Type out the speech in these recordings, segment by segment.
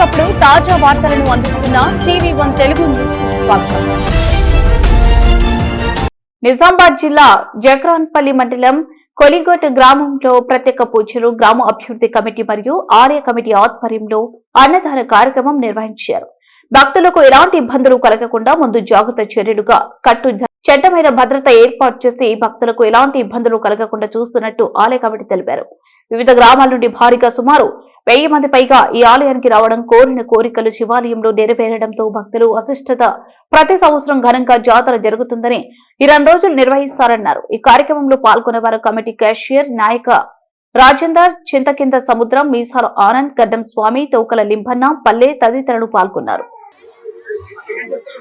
ఎప్పటికప్పుడు తాజా వార్తలను అందిస్తున్న టీవీ వన్ తెలుగు న్యూస్ స్వాగతం. నిజామాబాద్ జిల్లా జక్రాన్పల్లి మండలం కొలిగోట్ గ్రామంలో ప్రత్యేక పూజలు గ్రామ అభివృద్ధి కమిటీ మరియు ఆలయ కమిటీ ఆధ్వర్యంలో అన్నదాన కార్యక్రమం నిర్వహించారు. భక్తులకు ఎలాంటి ఇబ్బందులు కలగకుండా ముందు జాగ్రత్త చర్యలుగా కట్టు చట్టమైన భద్రత ఏర్పాటు చేసి భక్తులకు ఎలాంటి ఇబ్బందులు కలగకుండా చూస్తున్నట్టు ఆలయ కమిటీ తెలిపారు. వివిధ గ్రామాల నుండి భారీగా సుమారు వెయ్యి మంది పైగా ఈ ఆలయానికి రావడం కోరిన కోరికలు శివాలయంలో నెరవేరడంతో భక్తులు అశిష్టత ప్రతి సంవత్సరం ఘనంగా జాతర జరుగుతుందని ఇరవై రోజులు నిర్వహిస్తారన్నారు. ఈ కార్యక్రమంలో పాల్గొన్న వారు కమిటీ క్యాషియర్ నాయక రాజేందర్ చింతకింద సముద్రం మీసాల ఆనంద్ గడ్డం స్వామి తోకల లింబన్న పల్లె తదితరులు పాల్గొన్నారు.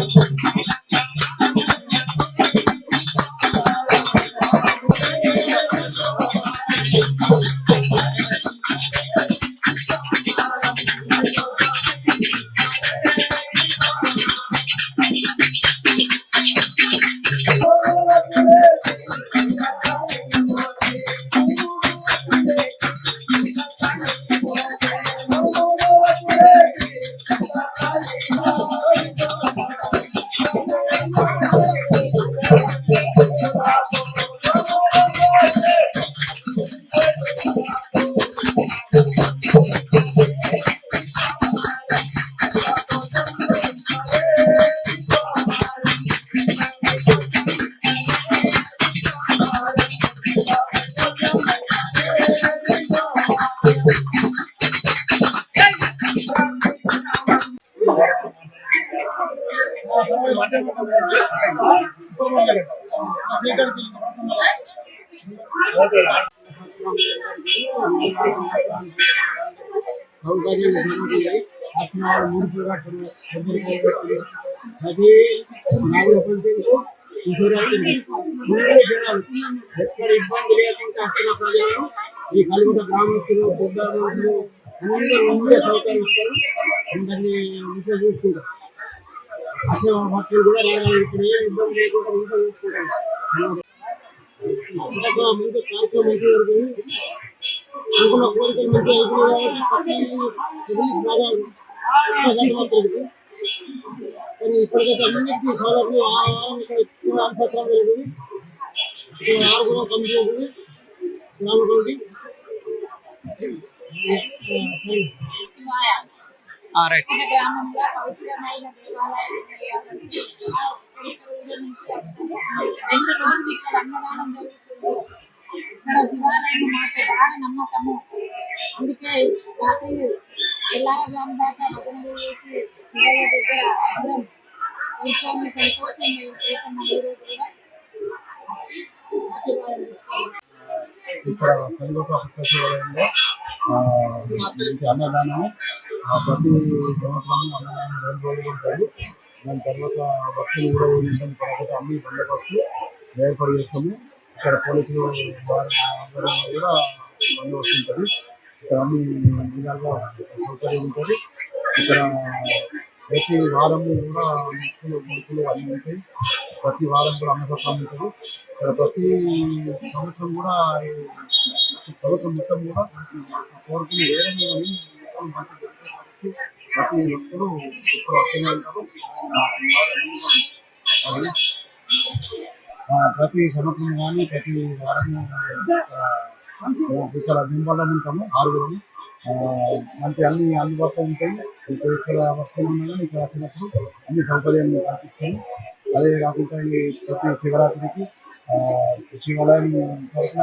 muchas gracias. సౌకర్యం జరుగుతుంది ఆత్మవాడు ముడుపులు కట్టరు కొబ్బరికాయ కట్టరు అది నాలుగు పంచాయతీ ఈశ్వరాత్రి మూడు జనాలు ఎక్కడ ఇబ్బంది లేకుండా వచ్చిన ప్రజలను ఈ కలిగుట గ్రామస్తులు పెద్ద మనుషులు అందరూ ఉండే సౌకర్యం ఇస్తారు అందరినీ మంచిగా చూసుకుంటారు భక్తులు కూడా రాగలరు ఇక్కడ ఏం ఇబ్బంది లేకుండా మంచిగా చూసుకుంటారు ఇంకా మంచి కార్యక్రమం మంచిగా జరుగుతుంది. అనుకున్న కోరికలు మంచిగా అయిపోయి కాబట్టి పబ్లిక్ బాగా ఎక్కువ కానీ ఇప్పటికైతే అన్నిటికీ సౌలభ్యం ఆరు వారం ఇక్కడ ఎక్కువ అనుసత్రం జరుగుతుంది. ఇక్కడ ఆరుగురం కమిటీ ఉంటుంది. గ్రామ కమిటీ. సరే. శివాయ. రైట్ మన గ్రామంలో పవిత్రమైన దేవాలయం ఉంది కాబట్టి ఆ ఒక్కడి పూజ నుంచి వస్తుంది రెండు రోజులు ఇక్కడ అన్నదానం జరుగుతుంది ఇక్కడ శివాలయం మాకు బాగా నమ్మకము అందుకే రాత్రి తెల్లారజాము దాకా భజనలు చేసి శివయ్య దగ్గర అందరం కూర్చొని సంతోషంగా అయిపోతున్నాం ఈ రోజు కూడా వచ్చి ఆశీర్వాదం తీసుకోవాలి ఇక్కడ కలిగొక కొత్త శివాలయంలో ఆ, మంచి అన్నదానం ఆ, ప్రతి సంవత్సరం అన్నదానం రెండు రోజులు ఉంటుంది దాని తర్వాత భక్తులు కూడా ఏమి ఇబ్బంది పడకుండా అన్ని బందోబస్తు ఏర్పాటు చేస్తాము. ఇక్కడ పోలీసులు కూడా బందోబస్తు ఉంటుంది ఇక్కడ అన్ని విధాలుగా సౌకర్యం ఉంటుంది. ఇక్కడ ప్రతి వారము కూడా ముక్కులు ముడుకులు అన్నీ ఉంటాయి. ప్రతి వారం కూడా అన్నసత్వం ఉంటుంది. ఇక్కడ ప్రతి సంవత్సరం కూడా సంవత్సరం మొత్తం కూడా కోరుకుని ఏదైనా కానీ ప్రతి ఒక్కరూ ఇప్పుడు వస్తూనే ఉంటారు ఆ, ప్రతి సంవత్సరం కానీ ప్రతి వారం ఇక్కడ నింపాలని ఉంటాము ఆరుగురు. మంచి అన్ని అందుబాటులో ఉంటాయి. ఇక్కడ ఇక్కడ వస్తువులు ఉన్నా కానీ ఇక్కడ వచ్చినప్పుడు అన్ని సౌకర్యాలు కల్పిస్తాము. అదే కాకుండా ఈ ప్రతి శివరాత్రికి ఆ, శివాలయం తరఫున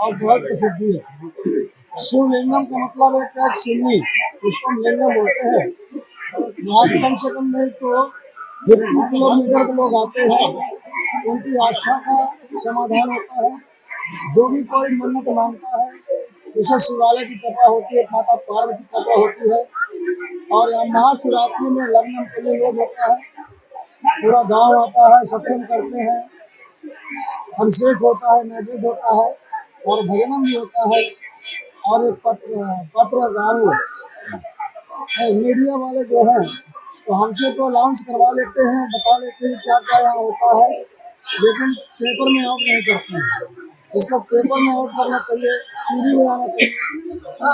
और बहुत प्रसिद्धि है। शिवलिंगम का मतलब है क्या शिवनी उसको हम लिंगम बोलते हैं। यहाँ कम से कम नहीं तो फिफ्टी किलोमीटर के लोग आते हैं। उनकी आस्था का समाधान होता है। जो भी कोई मन्नत माँगता है, उसे शिवालय की कृपा होती है, माता पार्वती की कृपा होती है। और यहाँ महाशिवरात्रि में लग्न रोज होता है। पूरा गाँव आता है, सत्संग करते हैं। अभिषेक होता है, नैवेद्य होता है। और भजनम भी होता है और पत्र, पत्रकारों मीडिया वाले जो हैं तो हमसे तो अनाउंस करवा लेते हैं, बता लेते हैं क्या क्या यहाँ होता है, लेकिन पेपर में आउट नहीं करते हैं। इसको पेपर में आउट करना चाहिए टीवी में आना चाहिए,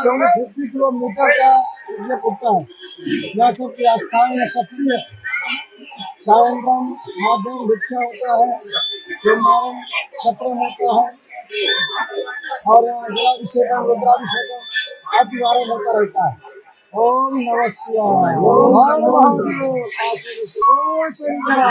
क्योंकि फिफ्टी किलोमीटर का ये पड़ता है, यहाँ सबकी आस्थाएँ हैं शक्ति है। सायंत्रम, माध्यम, भिक्षा होता है सोमवारम सत्रम होता है। और जलाभिषेकम रुद्राभिषेकम बारे में होता रहता है। ओम नमः।